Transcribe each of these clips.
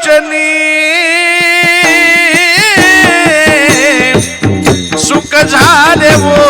लोचनी सुख झाले वो।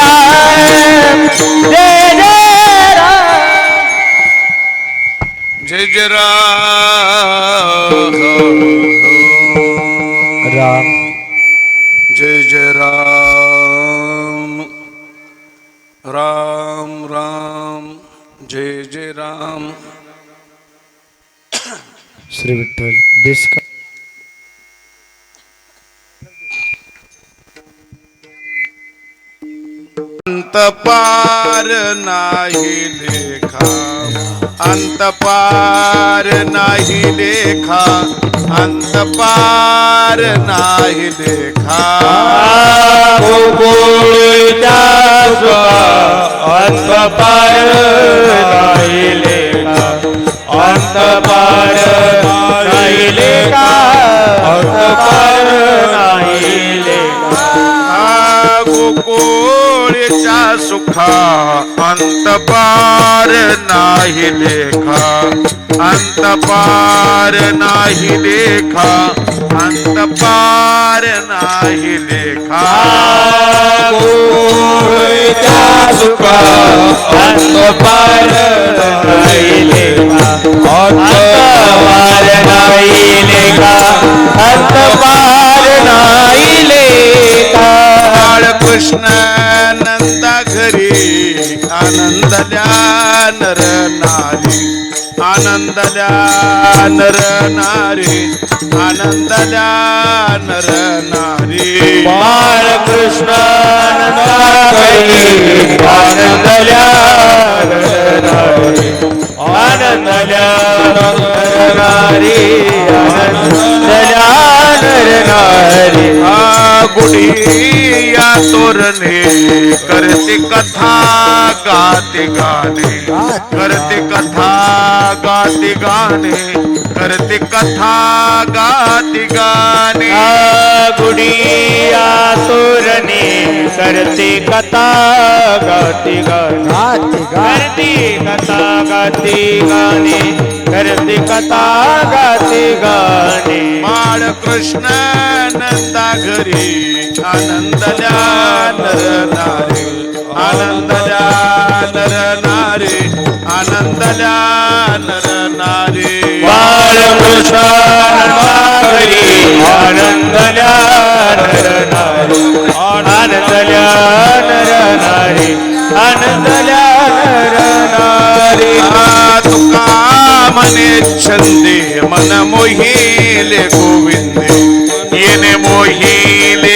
विठ्ठल बेस का अंत पार नाही लेखा. अंत पार नाही लेखा. अंत पार नाही लेखा. अंत पार नाही लेखा. अंत पार नाही लेखा अंत नाही लेखा गोकुळच्या सुखा अंतपार नाही लेखा. अंतपार नाही लेखा अंतपार नाही लेखा. गोकुळच्या सुखा अंतपार नाही लेखा. नर नारी आनंदल्या नर नारी बाळकृष्ण आनंदल्या आनंदल्या नारी आनंदल्या नारी आ गुढी या तोरणे करते कथा गाते गाणे करते कथा गाते गाणे करते कथा गाते गाणे गुडिया तोरणे करते कथा गाते। गाणे करते कथा गाते गाणे करते कथा गाते गाणे. बाळ कृष्ण नंदा घरी आनंदल्या नर नारे आनंदल्या नर नारे आनंदल्या नर. नारे बाळकृष्ण घरी आनंदल्या नर नारी आनंदल्या नर नारी आनंदल्या नर नारी आ तुका मने छंदे मन मोहिले गोविंदे येणे मोहिले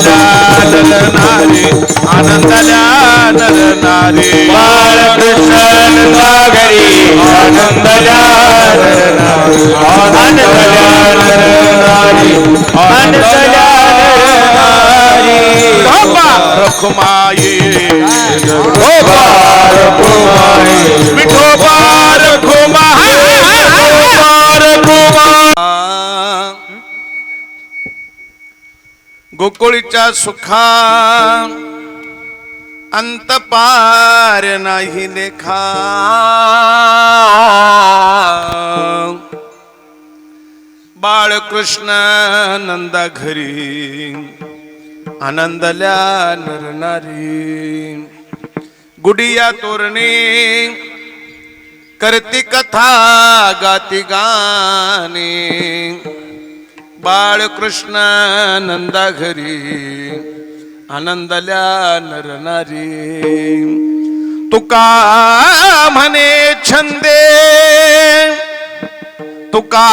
नर नारी आनंदल्या नर नारी बाळकृष्ण नागरी आनंदल्या आनंदल्या नारी आनंदल्या नारी बाबा रखुमाई. रखुमाई विठोबा रखुमाई गोकुळीच्या सुखा अंत पार नाही लेखा. बाळकृष्ण नंदा घरी आनंदल्या नरनारी गुडिया तोरणे करती कथा गाती गाणे. बाळकृष्ण नंदा घरी आनंदल्या नरनारी. तुका म्हणे छंदे तुका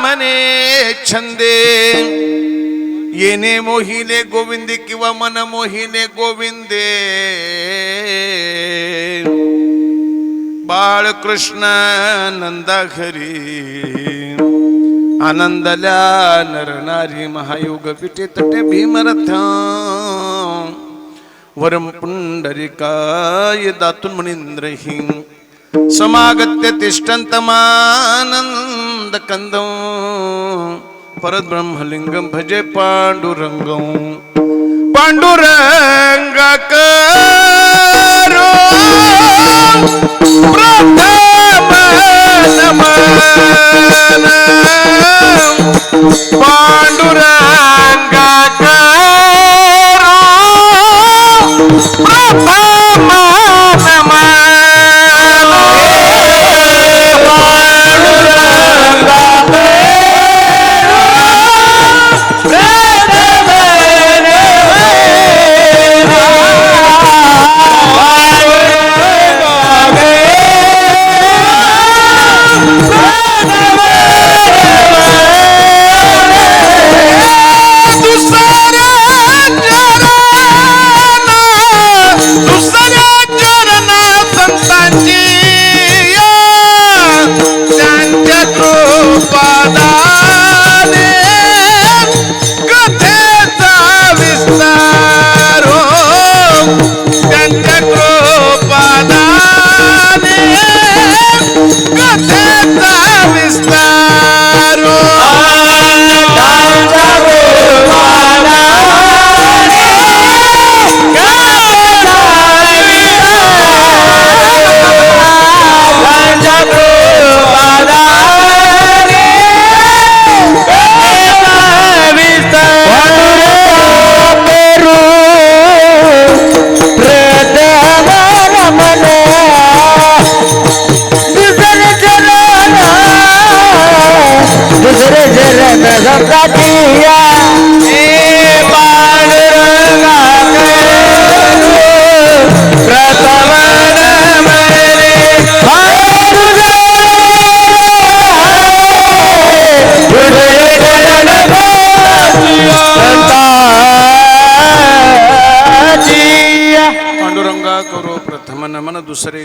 म्हणे छंदे. येणे मोहिले गोविंदे किंवा मन मोहिले गोविंदे. बाळकृष्ण नंदा घरी आनंदल्या नरनारी महायुग पिटे तटे भीमरथ. वरम पुंडरिकाय दातून मुनींद्रही समागत्य तिष्ठन्तमानन्द कन्दं परब्रह्मलिङ्गं भजे पाण्डुरङ्गं पाण्डुरङ्गकरो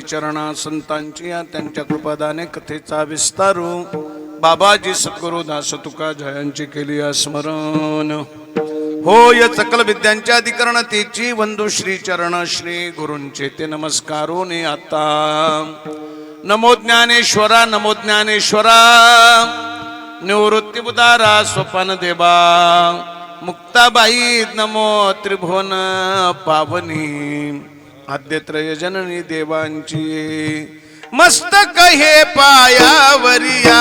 चरणा संतांची या त्यांच्या कृपादाने कथेचा विस्तारू. बाबाजी सद्गुरु दास तुका जयांची केली स्मरण. होय सकल विद्यांच्या अधिकरण तेची बंधू श्री चरण श्री गुरूंचे ते नमस्कारोने आता. नमो ज्ञानेश्वरा नमो ज्ञानेश्वरा. निवृत्ती बुदारा स्वपन देवा. मुक्ताबाई नमो त्रिभुवन पावनी. आद्यत्रय जननी देवांची. मस्तक हे पायावरिया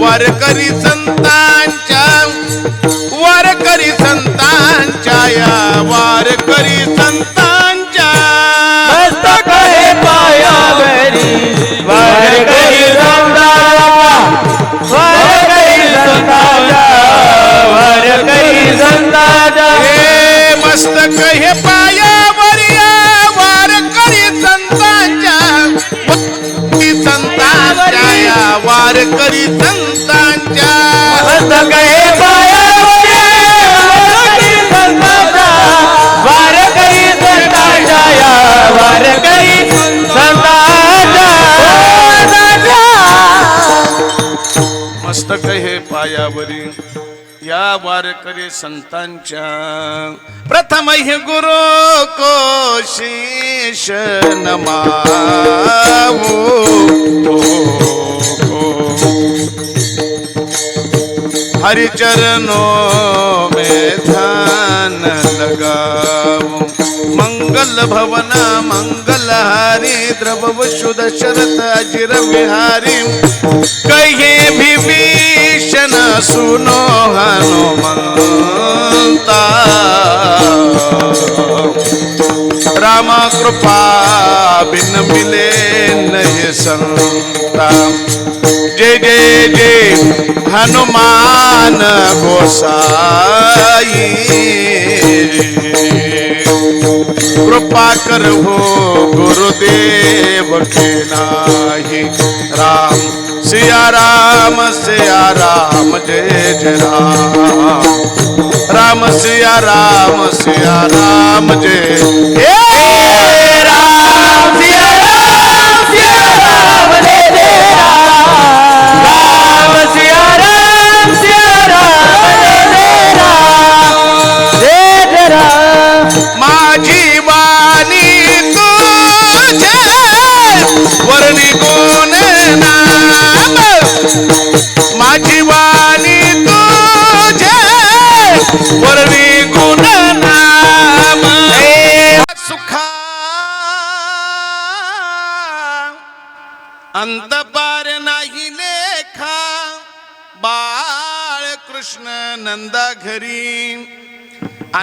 वारकरी संतांच्या वारकरी संतांच्या या वारकरी संतांच्या. मस्तक हे पायावरी वारकरी वारकरी संतांचा वारकरी संतांचा हे मस्तक हे वारकरी संतांच्या. हे पायावरी वारकरी मस्तक हे पायावरी या वारकरी संतांच्या. प्रथम हे गुरु कोशिष नमावो हरिचरणों में ध्यान लगाऊं मंगल भवन मंगल हरि द्रव शुद्ध शरत अजिर विहारी कहे विभीषण सुनो हनुमंता राम कृपा बिन मिले नहीं संता। जय जय जय हनुमान गोसाई. कृपा कर हो गुरुदेव के नाही. राम सिया राम सिया राम जय जय राम. राम सिया राम सिया राम जय.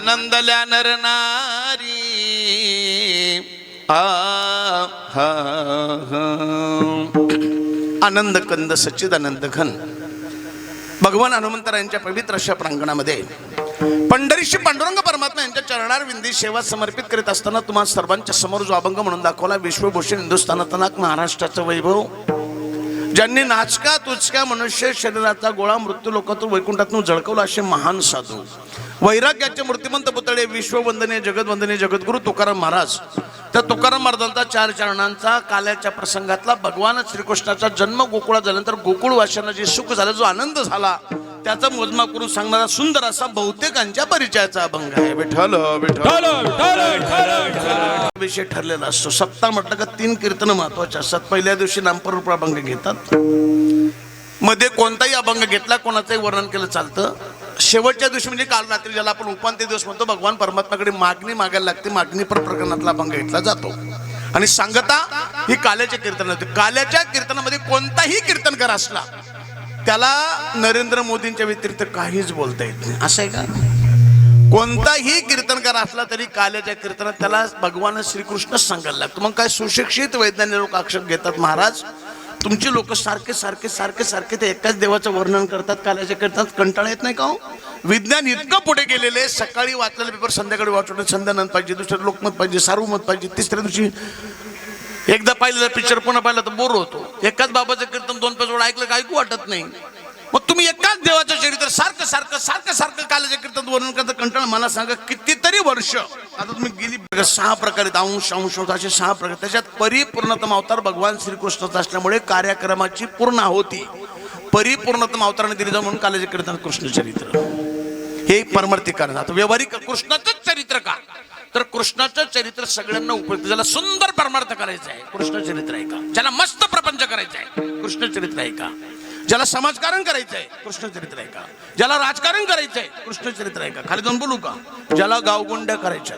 आनंदल्या नर. नारी आ हा हा. आनंद कंद सच्चिदानंद घन. भगवान हनुमंतरायांच्या पवित्र अशा प्रांगणामध्ये पंढरीशी पांडुरंग परमात्मा यांच्या चरणार विंदी सेवा समर्पित करीत असताना तुम्हाला सर्वांच्या समोर जो अभंग म्हणून दाखवला विश्वभूषण हिंदुस्थानातनाक महाराष्ट्राचं वैभव. ज्यांनी नाचका तुचका मनुष्य शरीराचा गोळा मृत्यू लोकातून वैकुंठातून झळकवला असे महान साधू. वैराग्याचे मूर्तिमंत पुतळे विश्ववंदने जगदवंदनीय जगद्गुरु तुकाराम महाराज. त्या तुकाराम महाराजांचा चार चरणांचा काल्याच्या प्रसंगातला भगवान श्रीकृष्णाचा जन्म गोकुळात झाल्यानंतर गोकुळवाशांना जे सुख झालं जो आनंद झाला त्याचा मोजमाप करून सांगणारा सुंदर असा बहुतेकांच्या परिचयाचा अभंग आहे. विठ्ठल विठ्ठल. विषय ठरलेला असतो. सप्ताह म्हटलं का तीन कीर्तन महत्त्वाचे असतात. पहिल्या दिवशी नामपरूप अभंग घेतात. मध्ये कोणताही अभंग घेतला कोणाचंही वर्णन केलं चालतं. शेवटच्या दिवशी म्हणजे काल रात्री ज्याला आपण उपांत्य दिवस म्हणतो भगवान परमात्माकडे मागणी मागायला लागते. मागणी पर प्रकरणातला अभंग घेतला जातो. आणि सांगता ही काल्याच्या कीर्तन होते. काल्याच्या कीर्तनामध्ये कोणताही कीर्तनकार असला त्याला नरेंद्र मोदींच्या व्यतिरिक्त काहीच बोलता येत नाही. असं आहे का? कोणताही कीर्तनकार असला तरी काल्याच्या कीर्तनात त्याला भगवान श्रीकृष्णच सांगायला लागतो. मग काय सुशिक्षित वैज्ञानिक लोक आक्षेप घेतात महाराज तुमची लोक सारखे सारखे सारखे सारखे ते एकाच देवाचं वर्णन करतात काल्याच्या कीर्तनात कंटाळा येत नाही का हो? विज्ञान इतकं पुढे गेलेले आहे, सकाळी वाचलेले पेपर संध्याकाळी वाचवणे संध्यानंद पाहिजे दुसरे लोकमत पाहिजे सार्वमत पाहिजे तिसऱ्या दिवशी एकदा पाहिलेला पिक्चर पुन्हा पाहिला तर बोर होतो. एकाच बाबाचं कीर्तन दोन पाच वेळा ऐकलं का ऐकू वाटत नाही. मग तुम्ही एकाच देवाचं चरित्र सारखं सारखं सारखं सारखं कालाच्या कीर्तन वर्णन करता कंटाळा मला सांगा कितीतरी वर्ष. आता तुम्ही गेली सहा प्रकारे अंश अंश असे सहा प्रकार. त्याच्यात परिपूर्णतम अवतार भगवान श्रीकृष्णाचा असल्यामुळे कार्यक्रमाची पूर्ण होती परिपूर्णतम अवताराने दिली जाऊ म्हणून कालाच्या कीर्तन कृष्ण चरित्र. हे परमार्थिक कारण आता व्यवहारिक कृष्णाचंच चरित्र का? तर कृष्णाचं चरित्र सगळ्यांना उपयुक्त. ज्याला सुंदर परमार्थ करायचं आहे कृष्ण चरित्र आहे का? ज्याला मस्त प्रपंच करायचं आहे कृष्ण चरित्र आहे का? ज्याला समाजकारण करायचं आहे कृष्ण चरित्र आहे का? ज्याला राजकारण करायचं आहे कृष्ण चरित्र आहे का? खाली जाऊन बोलू का? ज्याला गावगुंड्या करायच्या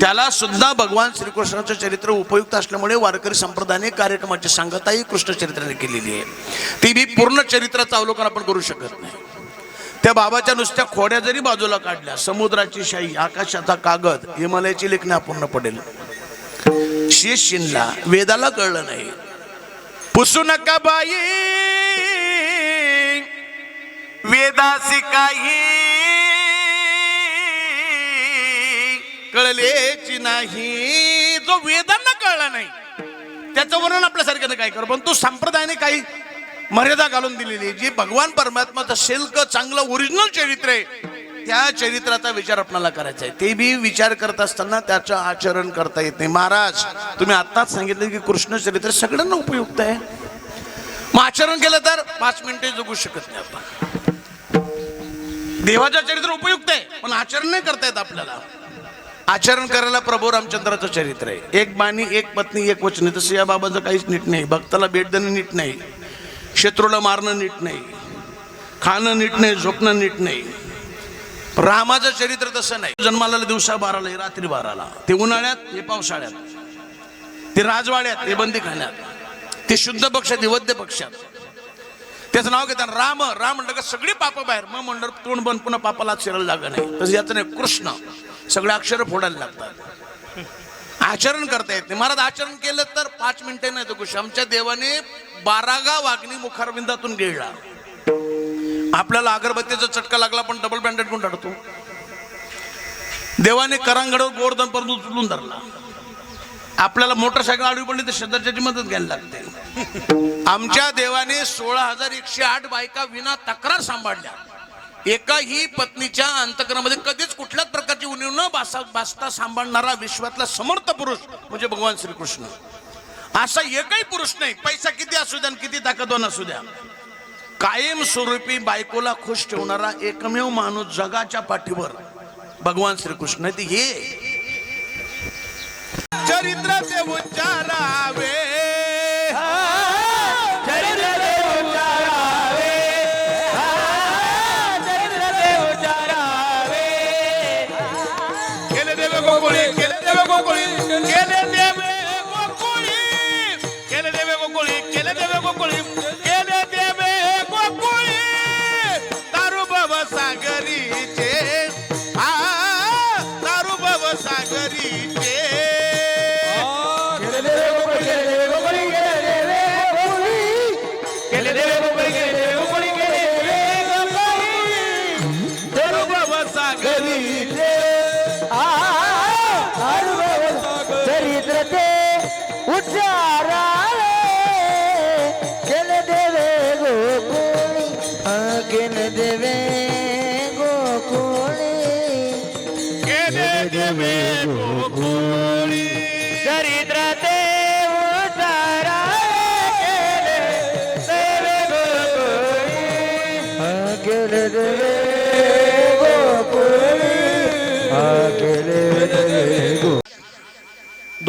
त्याला सुद्धा भगवान श्रीकृष्णाचं चरित्र उपयुक्त असल्यामुळे वारकरी संप्रदायाने कार्यक्रमाची सांगताही कृष्ण चरित्राने केलेली आहे. ती बी पूर्ण चरित्राचं अवलोकन आपण करू शकत नाही. त्या बाबाच्या नुसत्या खोड्या जरी बाजूला काढल्या समुद्राची शाही आकाशाचा कागद हिमालयाची लेखणी अपूर्ण पडेल. शेष शिनला वेदाला कळलं नाही. पुसू नका बाई. वेदासी काही कळलेची नाही. जो वेदांना कळला नाही त्याचं वर्णन आपल्यासारख्यानं काय कर? पण तो संप्रदायाने काही मर्यादा घालून दिलेली आहे. जी भगवान परमात्माचं शिल्क चांगलं ओरिजिनल चरित्र आहे त्या चरित्राचा विचार आपल्याला करायचा आहे. ते बी विचार करत असताना त्याचं आचरण करता येत नाही. महाराज तुम्ही आत्ताच सांगितलं की कृष्ण चरित्र सगळ्यांना उपयुक्त आहे. मग आचरण केलं तर पाच मिनिटे जगू शकत नाही आपण. देवाचं चरित्र उपयुक्त आहे पण आचरण नाही करता येत आपल्याला. आचरण करायला प्रभू रामचंद्राचं चरित्र आहे. एक बाणी एक पत्नी एक वचन तसं या बाबाचं काहीच नीट नाही. भक्ताला भेट देणं नीट नाही. शत्रूला मारणं नीट नाही खाणं नीट नाही झोपणं नीट नाही. रामाचं चरित्र तसं नाही. जन्माला दिवसा बाराला रात्री बाराला. ते उन्हाळ्यात हे पावसाळ्यात. ते राजवाड्यात ते बंदी खाण्यात ते शुद्ध पक्षात वद्य पक्षात. त्याचं नाव घेतात राम राम म्हणलं का सगळी पाप बाहेर. मग म्हणलं तोंड बंद पुन्हा पापाला शिरायला जागा नाही. तसं याचं नाही कृष्ण. सगळे अक्षर फोडायला लागतात. आचरण करता येत नाही. महाराज आचरण केलं तर पाच मिनिटे नाही तो आमच्या देवाने बारागा वागणी मुखारविंदातून गिळला आपल्याला अगरबत्तीचा चटका लागला पण डबल बँडेड कोण टाकतो देवाने करांगडवर गोवर्धन पर्यंत उचलून धरला. आपल्याला मोटरसायकल आडवी पडली तर श्रद्धाची मदत घ्यायला लागते. आमच्या देवाने सोळा हजार एकशे आठ बायका विना तक्रार सांभाळल्या. एकाही पत्नीच्या अंतकरणामध्ये कधीच कुठल्याच प्रकारची उणीव न भासा भासता सांभाळणारा विश्वातला समर्थ पुरुष म्हणजे भगवान श्रीकृष्ण. असा एकही पुरुष नाही. पैसा किती असू द्या आणि किती ताकदवान असू द्या. कायम स्वरूपी बायकोला खुश ठेवणारा एकमेव माणूस जगाच्या पाठीवर भगवान श्रीकृष्ण. ते हे. चरित्र ते उच्चारावे उच्चारावे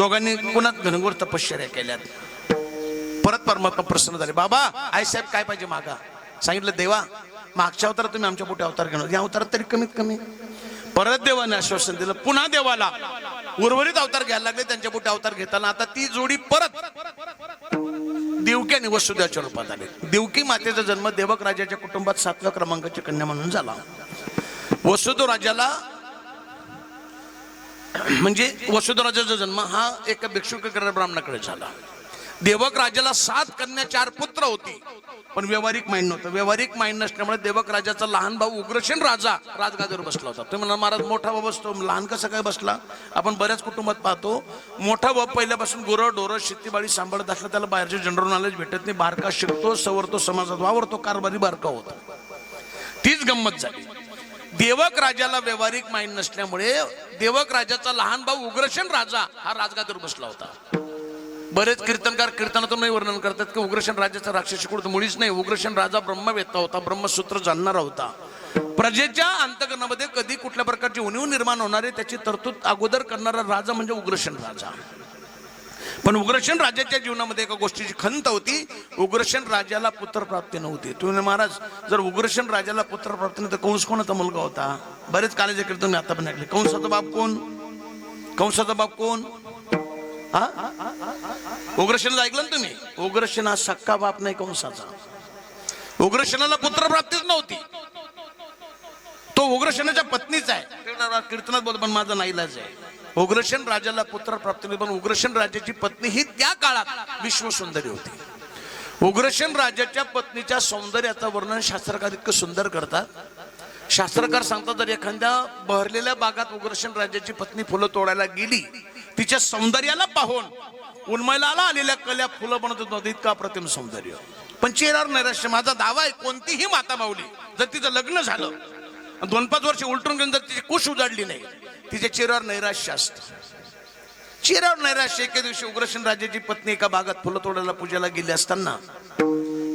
दोघांनी कुणात घनघोर तपश्चर्या केल्यात? परत परमात्मा प्रसन्न झाले. बाबा आई साहेब काय पाहिजे मागा? सांगितलं देवा मागच्या अवतारात तुम्ही आमच्या पोटे अवतार घेणार या अवतारात तरी कमीत कमी. परत देवाने आश्वासन दिलं पुन्हा देवाला उर्वरित अवतार घ्यायला लागले त्यांच्या पोटे अवतार घेताना आता ती जोडी परत देवकी आणि वसुदेवाच्या रूपात आले. देवकी मातेचा जन्म देवक राजाच्या कुटुंबात सातव्या क्रमांकाची कन्या म्हणून झाला. वसुदेव राजाला म्हणजे वसुधराजाचा जन्म हा एका भिक्षुक ब्राह्मणाकडे झाला. देवक राजाला सात कन्या चार पुत्र होती. पण व्यवहारिक माइंड नव्हतं. व्यवहारिक माइंड नसल्यामुळे देवक राजाचा लहान भाऊ उग्रसेन राजा राजगादीवर बसला होता. तुम्ही म्हणा महाराज मोठा भाऊ बसतो. लहान कसा काय बसला? आपण बऱ्याच कुटुंबात पाहतो मोठा भाऊ पहिल्यापासून गुरं डोरं शेतीबाडी सांभाळत असला त्याला बाहेरचे जनरल नॉलेज भेटत नाही. बारका शिकतो सवरतो समाजात वावरतो कारभारी बारका होतो. तीच गंमत झाली. देवक राजाला व्यवहारिक माइंड नसल्यामुळे देवक राजाचा लहान भाऊ उग्रसेन राजा हा राजगादीवर बसला होता. बरेच कीर्तनकार कीर्तनातून वर्णन करतात की उग्रसेन राजाचा राक्षसी कुठं मुळीच नाही. उग्रसेन राजा ब्रह्मवेत्ता होता ब्रह्मसूत्र जाणणारा होता. प्रजेच्या अंतकरणामध्ये कधी कुठल्या प्रकारची उणीव निर्माण होणारे त्याची तरतूद अगोदर करणारा राजा म्हणजे उग्रसेन राजा. पण उग्रसेन राजाच्या जीवनामध्ये एका गोष्टीची खंत होती. उग्रसेन राजाला पुत्रप्राप्ती नव्हती. तुम्ही महाराज जर उग्रसेन राजाला पुत्रप्राप्ती नव्हती कंस कोणाचा मुलगा होता? बरेच काळाचे कीर्तन मी आता पण ऐकले. कंसाचा बाप कोण? कंसाचा बाप कोण? हा? उग्रसेन ऐकलं ना तुम्ही? उग्रसेन हा सक्का बाप नाही कंसाचा. उग्रसेनाला पुत्रप्राप्तीच नव्हती. तो उग्रसेनाच्या पत्नीचा आहे. कीर्तनात बोलतो पण माझा नाईलाज आहे. उग्रसेन राजाला पुत्र प्राप्त नाही पण उग्रसेन राजाची पत्नी ही त्या काळात विश्वसुंदरी होती. उग्रसेन राजाच्या पत्नीच्या सौंदर्याचं वर्णन शास्त्रकार इतकं सुंदर करतात. शास्त्रकार सांगतात जर एखाद्या बहरलेल्या बागात उग्रसेन राजाची पत्नी फुलं तोडायला गेली तिच्या सौंदर्याला पाहून उन्मयला आलेल्या कल्या फुलं बनत नव्हती इतका अप्रतिम सौंदर्य? पण चेहऱ्यावर नैराश्य माझा दावा आहे कोणतीही माता माऊली जर तिचं लग्न झालं दोन पाच वर्ष उलटून घेऊन जर तिची कुश उजाडली नाही तिच्या चेहऱ्यावर नैराश्य असतं. चेहऱ्यावर नैराश्य एके दिवशी उग्रसेन राजाची पत्नी एका भागात फुलं तोडायला पूजेला गेली असताना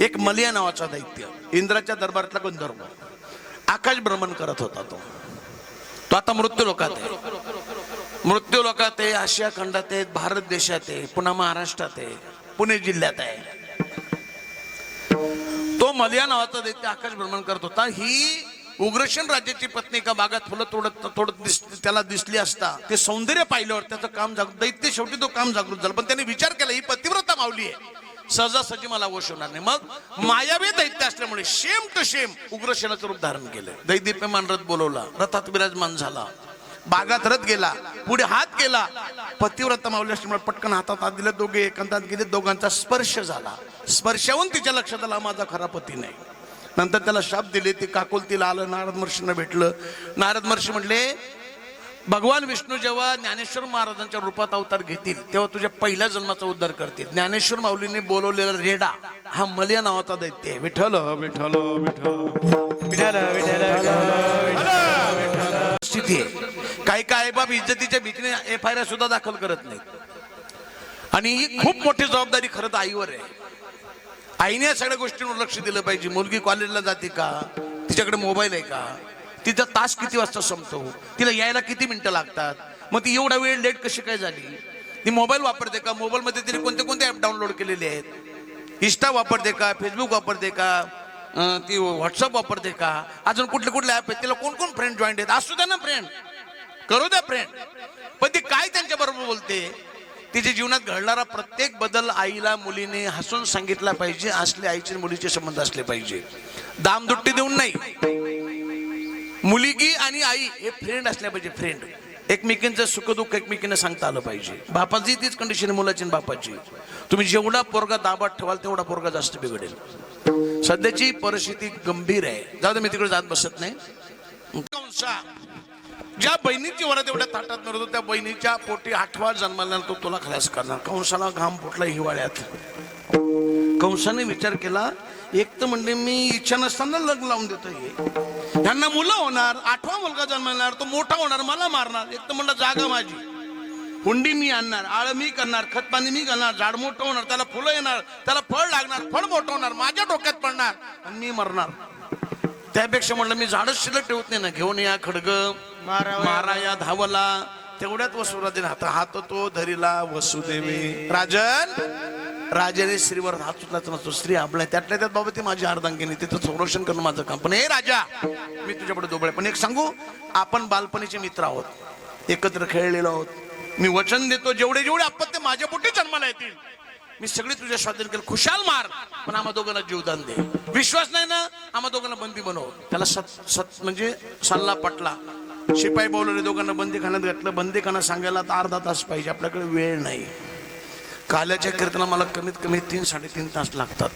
एक मलिया नावाचा दैत्य इंद्राच्या दरबारातला गंधर्व आकाश भ्रमण करत होता तो. तो आता मृत्यू लोकात आहे. मृत्यू लोकात आहे आशिया खंडात आहे भारत देशात आहे पुन्हा महाराष्ट्रात आहे पुणे जिल्ह्यात आहे. तो मलिया नावाचा दैत्य आकाश भ्रमण करत होता. ही उग्रसेन राज्याची पत्नी का बागात फुलं तोडत तोडत दिस त्याला दिसली असता. ते सौंदर्य पाहिल्यावर त्याचं काम जाग दैत्य शेवटी तो काम जागृत झालं. पण त्याने विचार केला ही पतिव्रता मावली आहे. सहजासहजी मला वश होणार नाही. मग मायावी दैत्य असल्यामुळे शेम टू शेम उग्रसेनाचं रूप धारण केलं. दैदीप्यमान रथ बोलवला. रथात विराजमान झाला. बागात रथ गेला. पुढे हात गेला पतिव्रता मावली असल्यामुळे पटकन हातात हात दिले. दोघे एकांतात गेले. दोघांचा स्पर्श झाला. स्पर्शावून तिच्या लक्षात आला माझा खरा पती नाही. नंतर त्याला शाप दिले ते काकुलतीला आलं नारद महर्षींना भेटलं. नारद महर्षी म्हटले भगवान विष्णू जेव्हा ज्ञानेश्वर महाराजांच्या रूपात अवतार घेतील तेव्हा तुझ्या पहिल्या जन्माचा उद्धार करतील. ज्ञानेश्वर माऊलीने बोलवलेला रेडा हा मलिया नावाचा दैत्य आहे. विठ्ठल विठ्ठल विठ्ठल. स्थिती आहे. काही काय बाब इज्जतीच्या भीतीने एफ आय आर सुद्धा दाखल करत नाही आणि ही खूप मोठी जबाबदारी खरं तर आईवर आहे. आईने या सगळ्या गोष्टींवर लक्ष दिलं पाहिजे. मुलगी कॉलेजला जाते का? तिच्याकडे मोबाईल आहे का? तिचा तास किती वाजता संपतो? तिला यायला किती मिनिटं लागतात? मग ती एवढा वेळ लेट कशी काय झाली? ती मोबाईल वापरते का? मोबाईलमध्ये तिने कोणते कोणते ॲप डाउनलोड केलेले आहेत? इंस्टा वापरते का? फेसबुक वापरते का? ती व्हॉट्सअप वापरते का? अजून कुठले कुठले ॲप आहेत? तिला कोण कोण फ्रेंड जॉईंट आहेत? असू द्या ना फ्रेंड करू द्या फ्रेंड पण ती काय त्यांच्या बरोबर बोलते? तिच्या जीवनात घडणारा प्रत्येक बदल आईला मुलीने हसून सांगितला पाहिजे. असले आईचे मुलीचे संबंध असले पाहिजे. दामदुट्टी देऊन नाही. मुलगी आणि आई हे फ्रेंड असल्या पाहिजे फ्रेंड एकमेकींचं सुखदुःख एकमेकींना सांगता आलं पाहिजे. बापाची तीच कंडिशन मुलाची आणि बापाची. तुम्ही जेवढा पोरगा दाबात ठेवाल तेवढा पोरगा जास्त बिघडेल. सध्याची परिस्थिती गंभीर आहे. जाऊ मी तिकडे जात बसत नाही. ज्या बहिणीची वरात एवढ्या ताटात मिळतो त्या बहिणीच्या पोटी आठवा जन्माला तो तुला खलास करणार. कंसाला घाम फुटला हिवाळ्यात. कंसाने विचार केला एक तर म्हणजे मी इच्छा नसताना लग्न लावून देतो हे. त्यांना मुलं होणार आठवा मुलगा जन्मणार तो मोठा होणार मला मारणार. एक तर म्हणलं जागा माझी. हुंडी मी आणणार आळ मी करणार खतपाणी मी घालणार झाड मोठं होणार त्याला फुलं येणार त्याला फळ लागणार फळ मोठं होणार माझ्या डोक्यात पडणार आणि मी मरणार. त्यापेक्षा म्हणलं मी झाडच शिल्लक ठेवत नाही ना. घेऊन या खडग मारा या धावला. तेवढ्यात वसुराजे हात हात तो धरीला वसुदेवी. राजन राजाने स्त्रीवर हात सुटलाच नसतो. स्त्री आपल्या त्यातल्या त्यात बाबा ती माझी अर्धांगिनी. तिथं संरक्षण करणं माझं काम. पण हे राजा मी तुझ्याकडे दोबळे. पण एक सांगू आपण बालपणीचे मित्र आहोत. एकत्र खेळलेलो आहोत. मी वचन देतो जेवढे जेवढे आपत्ती माझ्या पोटी जन्माला येतील मी सगळी तुझ्या स्वाधीन केलं. खुशाल मार. पण आम्हा दोघांना जीवदान दे. विश्वास नाही ना? आम्हा दोघांना बंदी बनव. त्याला सत सत म्हणजे सल्ला पटला. शिपाई बोलवले दोघांना बंदी खाण्यात घातलं. बंदी खाना सांगायला तर अर्धा तास पाहिजे. आपल्याकडे वेळ नाही. काल्याच्या कीर्तनाला मला कमीत कमी तीन साडेतीन तास लागतात.